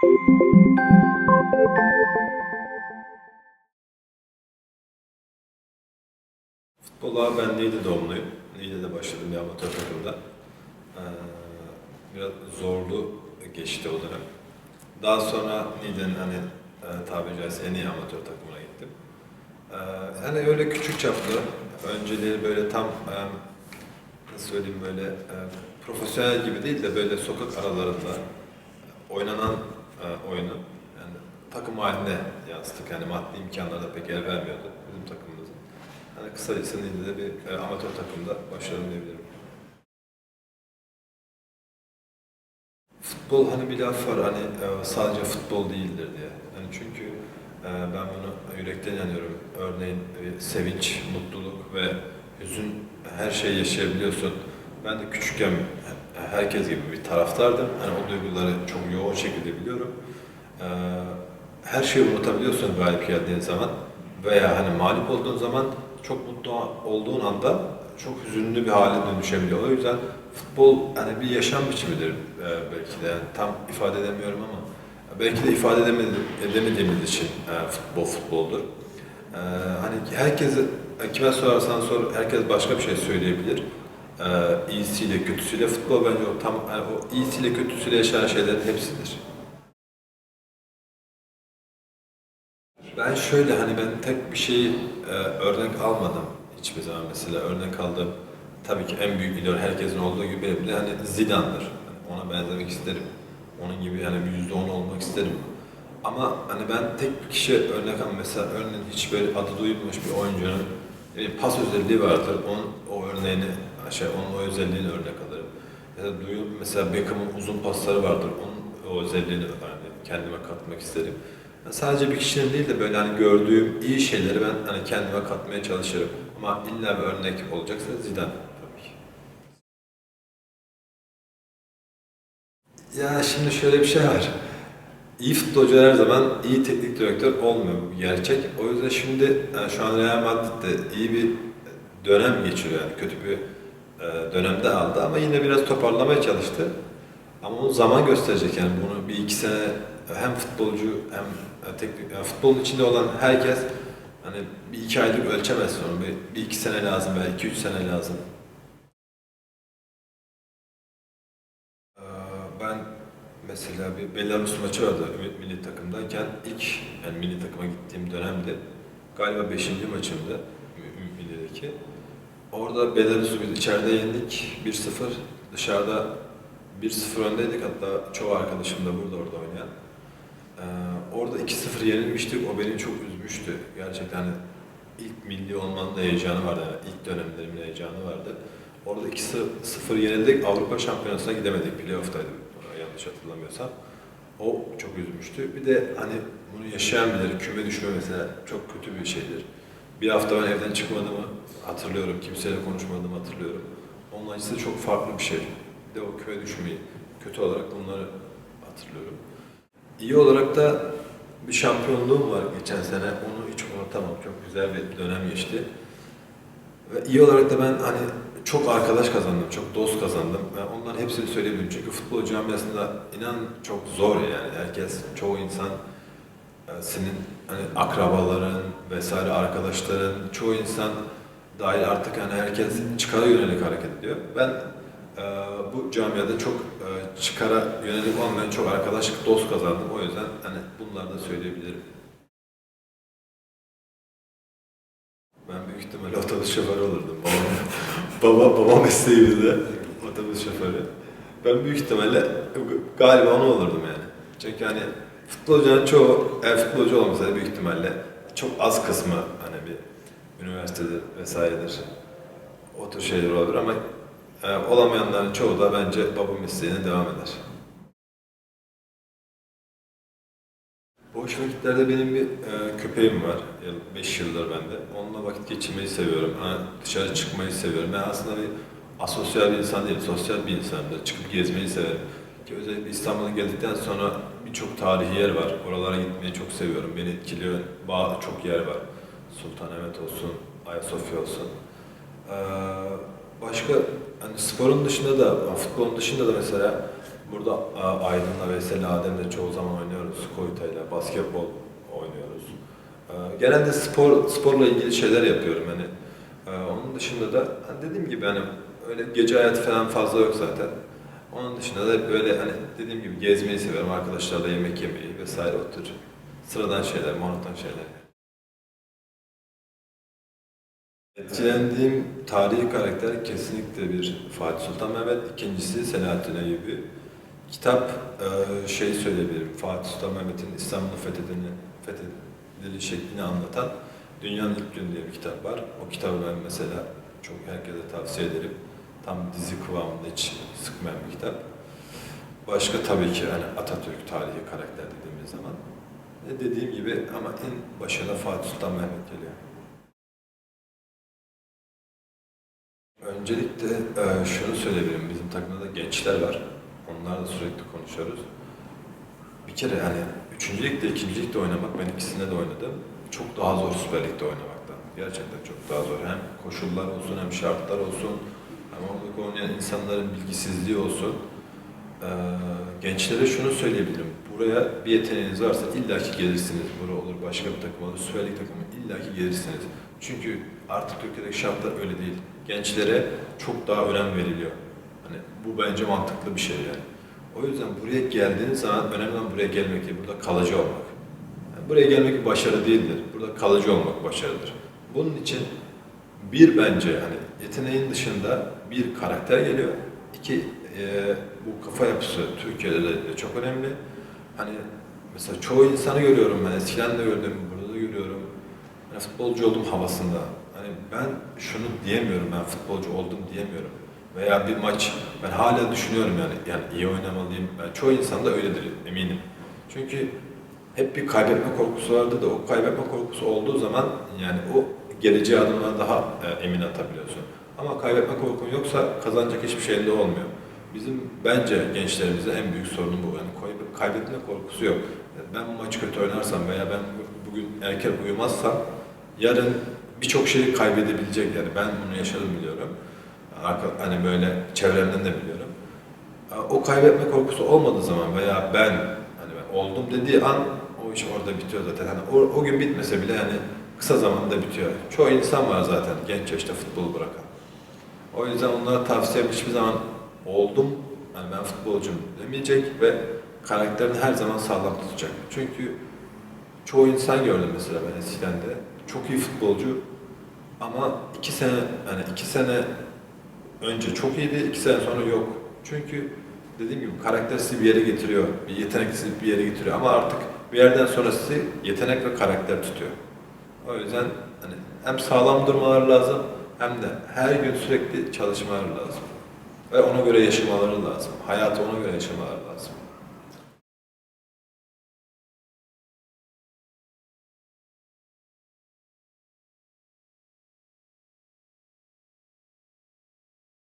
Futbola ben Niğde doğumluyum. Niğde'de başladım bir amatör takımda. Ee, biraz zorlu geçti o dönem. Daha sonra Niğde'nin hani e, tabiri caizse en iyi amatör takımına gittim. Ee, hani öyle küçük çaplı, önceleri böyle tam e, nasıl söyleyeyim böyle e, profesyonel gibi değil de böyle sokak aralarında oynanan e, oyunu yani takım haline yansıttık. Yani maddi imkanlar da pek el vermiyordu bizim takımımızın. Hani kısacası Niğde'de bir e, amatör takımda başladım diyebilirim. Futbol hani bir laf var hani e, sadece futbol değildir diye. Yani çünkü e, ben bunu yürekten inanıyorum. Örneğin e, sevinç, mutluluk ve hüzün her şeyi yaşayabiliyorsun. Ben de küçükken herkes gibi bir taraftardım. Hani o duyguları çok yoğun şekilde biliyorum. E, Her şeyi unutabiliyorsun galip geldiğin zaman veya hani mağlup olduğun zaman çok mutlu olduğun anda çok hüzünlü bir hale dönüşebiliyor. O yüzden futbol hani bir yaşam biçimidir e, belki de. Yani tam ifade edemiyorum ama belki de ifade edemedi- edemediğimiz için e, futbol futboldur. E, hani herkese kime sorarsan sor herkes başka bir şey söyleyebilir. E, iyisiyle kötüsüyle futbol bence o tam yani o iyisiyle kötüsüyle yaşayan şeylerin hepsidir. Ben şöyle hani ben tek bir şeyi e, örnek almadım hiçbir zaman mesela örnek aldığım tabii ki en büyük idol herkesin olduğu gibi benim de hani Zidane'dır. Hani ona benzemek isterim. Onun gibi bir yüzde on olmak isterim. Ama hani ben tek bir kişi örnek almam mesela örneğin hiç böyle adı duyulmamış bir oyuncunun bir pas özelliği vardır. Onun o örneğini şey onun o özelliğini örnek alırım. Ya da duyul mesela Beckham'ın uzun pasları vardır. Onun o özelliğini hani kendime katmak isterim. Yani sadece bir kişinin değil de böyle hani gördüğüm iyi şeyleri ben hani kendime katmaya çalışırım. Ama illa bir örnek olacaksa Zidane. Ya şimdi şöyle bir şey var. İyi futbolcu her zaman iyi teknik direktör olmuyor gerçek. O yüzden şimdi yani şu an Real Madrid'de iyi bir dönem geçiriyor yani kötü bir e, dönemde aldı ama yine biraz toparlamaya çalıştı. Ama onu zaman gösterecek yani bunu bir iki sene hem futbolcu hem e, teknik yani futbolun içinde olan herkes hani bir iki aylık ölçemez onu bir, bir iki sene lazım veya iki üç sene lazım. Mesela bir Belarus maçı vardı milli takımdayken ilk yani milli takıma gittiğim dönemde galiba 5. maçımdı millideki. Orada Belarus'u biz içeride yendik 1-0 dışarıda 1-0 öndeydik hatta çoğu arkadaşım da burada orada oynayan. Ee, orada 2-0 yenilmiştik o beni çok üzmüştü. Gerçekten hani ilk milli olmanın da heyecanı vardı yani ilk dönemlerimin heyecanı vardı. Orada 2-0 yenildik Avrupa Şampiyonası'na gidemedik playoff'taydı yanlış hatırlamıyorsam. O çok üzmüştü. Bir de hani bunu yaşayan bilir, küme düşme mesela çok kötü bir şeydir. Bir hafta ben evden çıkmadığımı hatırlıyorum, kimseyle konuşmadığımı hatırlıyorum. Onun acısı çok farklı bir şey. Bir de o küme düşmeyi, kötü olarak bunları hatırlıyorum. İyi olarak da bir şampiyonluğum var geçen sene. Onu hiç unutamam. Çok güzel bir dönem geçti. Ve iyi olarak da ben hani çok arkadaş kazandım, çok dost kazandım. Ben onların hepsini söyleyebilirim. Çünkü futbol camiasında inan çok zor yani. Herkes, çoğu insan e, senin hani akrabaların vesaire arkadaşların, çoğu insan dahil artık hani herkes çıkara yönelik hareket ediyor. Ben e, bu camiada çok e, çıkara yönelik olmayan çok arkadaş, dost kazandım. O yüzden hani bunları da söyleyebilirim. Ben büyük ihtimalle otobüs şoförü olurdum. Baba, baba mesleğimizde otobüs şoförü. Ben büyük ihtimalle galiba onu olurdum yani. Çünkü hani futbolcuların çoğu, eğer futbolcu olmasa büyük ihtimalle çok az kısmı hani bir üniversitedir vesairedir. O tür şeyler olabilir ama e, olamayanların çoğu da bence baba mesleğine devam eder. Boş vakitlerde benim bir e, köpeğim var. 5 yıldır bende. Onunla vakit geçirmeyi seviyorum. Ha, dışarı çıkmayı seviyorum. Ben aslında bir asosyal bir insan değilim. Sosyal bir insanım. Çıkıp gezmeyi severim. Ki özellikle İstanbul'a geldikten sonra birçok tarihi yer var. Oralara gitmeyi çok seviyorum. Beni etkileyen bağ çok yer var. Sultanahmet olsun, Ayasofya olsun. Ee, başka hani sporun dışında da, futbolun dışında da mesela Burada a, Aydın'la Veysel Adem'le çoğu zaman oynuyoruz. Koyuta'yla basketbol oynuyoruz. Ee, genelde spor sporla ilgili şeyler yapıyorum hani. Ee, onun dışında da hani dediğim gibi hani öyle gece hayatı falan fazla yok zaten. Onun dışında da böyle hani dediğim gibi gezmeyi seviyorum. Arkadaşlarla yemek yemeyi vesaire o tür sıradan şeyler, monoton şeyler. Etkilendiğim tarihi karakter kesinlikle bir Fatih Sultan Mehmet, ikincisi Selahattin Eyyubi. Kitap e, şey söyleyebilirim, Fatih Sultan Mehmet'in İstanbul'u fethedeni, fethedilişi şeklini anlatan Dünyanın İlk Günü diye bir kitap var. O kitabı ben mesela çok herkese tavsiye ederim. Tam dizi kıvamında hiç sıkmayan bir kitap. Başka tabii ki hani Atatürk tarihi karakter dediğimiz zaman. E dediğim gibi ama en başına Fatih Sultan Mehmet geliyor. Öncelikle e, şunu söyleyebilirim. Bizim takımda da gençler var. Onlarla sürekli konuşuyoruz. Bir kere yani üçüncü ligde, ikinci ligde oynamak, ben ikisinde de oynadım. Çok daha zor Süper Lig'de oynamaktan. Gerçekten çok daha zor. Hem koşullar olsun, hem şartlar olsun, hem oradaki oynayan insanların bilgisizliği olsun. Ee, gençlere şunu söyleyebilirim. Buraya bir yeteneğiniz varsa illaki gelirsiniz. Bura olur, başka bir takım olur, Süper Lig takımı illaki gelirsiniz. Çünkü artık Türkiye'deki şartlar öyle değil. Gençlere çok daha önem veriliyor. Hani bu bence mantıklı bir şey yani. O yüzden buraya geldiğiniz zaman önemli olan buraya gelmek değil, burada kalıcı olmak. Yani buraya gelmek bir başarı değildir. Burada kalıcı olmak başarıdır. Bunun için bir bence hani yeteneğin dışında bir karakter geliyor. İki e, bu kafa yapısı Türkiye'de de çok önemli. Hani mesela çoğu insanı görüyorum ben eskiden de gördüm, burada da görüyorum. Hani futbolcu oldum havasında. Hani ben şunu diyemiyorum, ben futbolcu oldum diyemiyorum. Veya bir maç, ben hala düşünüyorum yani, yani iyi oynamalıyım. Ben çoğu insan da öyledir eminim. Çünkü hep bir kaybetme korkusu vardı da o kaybetme korkusu olduğu zaman yani o geleceğe adımlar daha e, emin atabiliyorsun. Ama kaybetme korkun yoksa kazanacak hiçbir şeyin de olmuyor. Bizim bence gençlerimizin en büyük sorunu bu. Yani kay- kaybetme korkusu yok. Yani ben bu maçı kötü oynarsam veya ben bu- bugün erken uyumazsam yarın birçok şeyi kaybedebilecek yani ben bunu yaşadım biliyorum. Arka, hani böyle çevremden de biliyorum. O kaybetme korkusu olmadığı zaman veya ben hani ben oldum dediği an o iş orada bitiyor zaten. Hani o, o gün bitmese bile yani kısa zamanda bitiyor. Çoğu insan var zaten genç yaşta futbolu bırakan. O yüzden onlara tavsiyem hiçbir zaman oldum, yani ben futbolcuyum demeyecek ve karakterini her zaman sağlam tutacak. Çünkü çoğu insan gördüm mesela ben eskiden de. Çok iyi futbolcu ama iki sene, yani iki sene önce çok iyiydi, iki sene sonra yok. Çünkü dediğim gibi karakter sizi bir yere getiriyor, bir yetenek sizi bir yere getiriyor ama artık bir yerden sonra sizi yetenek ve karakter tutuyor. O yüzden hani hem sağlam durmaları lazım hem de her gün sürekli çalışmaları lazım. Ve ona göre yaşamaları lazım. Hayatı ona göre yaşamaları lazım.